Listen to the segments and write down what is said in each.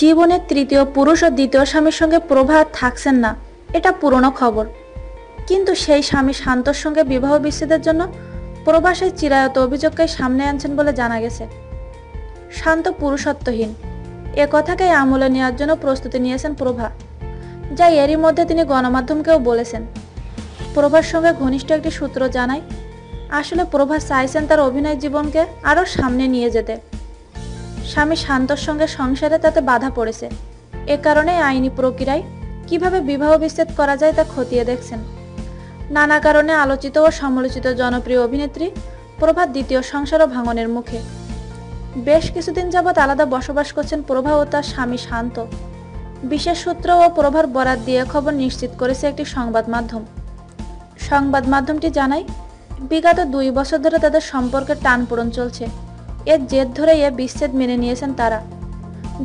জীবনের তৃতীয় পুরুষ ও দ্বিতীয় স্বামীর সঙ্গে প্রভা থাকছেন না, এটা পুরনো খবর। কিন্তু সেই স্বামী শান্তর সঙ্গে বিবাহ বিচ্ছেদের জন্য প্রভা সেই চিরায়ত অভিযোগকে সামনে আনছেন বলে জানা গেছে। শান্ত পুরুষত্বহীন। এ কথাকেই আমলে নেওয়ার জন্য প্রস্তুতি নিয়েছেন প্রভা, যা এরই মধ্যে তিনি গণমাধ্যমকেও বলেছেন। প্রভার সঙ্গে ঘনিষ্ঠ একটি সূত্র জানায়, আসলে প্রভা চাইছেন তার অভিনয় জীবনকে আরও সামনে নিয়ে যেতে। স্বামী শান্তর সঙ্গে সংসারে তাতে বাধা পড়েছে। এ কারণে আইনি প্রক্রিয়ায় কীভাবে বিবাহ বিচ্ছেদ করা যায় তা খতিয়ে দেখছেন। নানা কারণে আলোচিত ও সমালোচিত জনপ্রিয় অভিনেত্রী প্রভার দ্বিতীয় সংসার ও ভাঙনের মুখে। বেশ কিছুদিন যাবৎ আলাদা বসবাস করছেন প্রভা ও তার স্বামী শান্ত। বিশেষ সূত্র ও প্রভার বরাত দিয়ে খবর নিশ্চিত করেছে একটি সংবাদ মাধ্যম। সংবাদ মাধ্যমটি জানায়, বিগত দুই বছর ধরে তাদের সম্পর্কের টানপূরণ চলছে। এর জেদ ধরে এ বিচ্ছেদ মেনে নিয়েছেন তারা।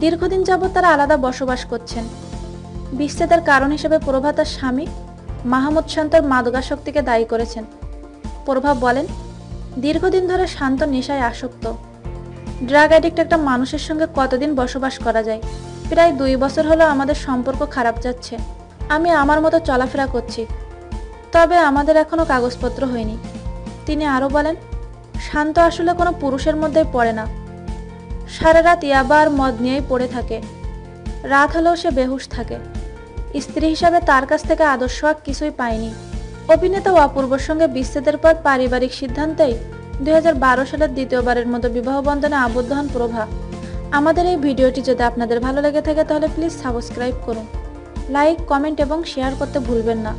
দীর্ঘদিন যাবৎ তারা আলাদা বসবাস করছেন। বিচ্ছেদের কারণ হিসেবে প্রভা তার স্বামী মাহমুদ শান্তর মাদকাসক্তিকে দায়ী করেছেন। প্রভা বলেন, দীর্ঘদিন ধরে শান্ত নেশায় আসক্ত। ড্রাগ অ্যাডিক্ট একটা মানুষের সঙ্গে কতদিন বসবাস করা যায়? প্রায় দুই বছর হলো আমাদের সম্পর্ক খারাপ যাচ্ছে। আমি আমার মতো চলাফেরা করছি। তবে আমাদের এখনও কাগজপত্র হয়নি। তিনি আরও বলেন, শান্ত আসলে কোনো পুরুষের মধ্যেই পড়ে না। সারা রাত ইয়াবা আর মদ নিয়েই পড়ে থাকে। রাত হলেও সে বেহুশ থাকে। স্ত্রী হিসাবে তার কাছ থেকে আদর্শ আর কিছুই পায়নি। অভিনেতা ও অপূর্বর সঙ্গে বিচ্ছেদের পর পারিবারিক সিদ্ধান্তেই দু হাজার বারো সালের দ্বিতীয়বারের মতো বিবাহ বন্ধনে আবদ্ধ হন প্রভা। আমাদের এই ভিডিওটি যদি আপনাদের ভালো লেগে থাকে তাহলে প্লিজ সাবস্ক্রাইব করুন। লাইক, কমেন্ট এবং শেয়ার করতে ভুলবেন না।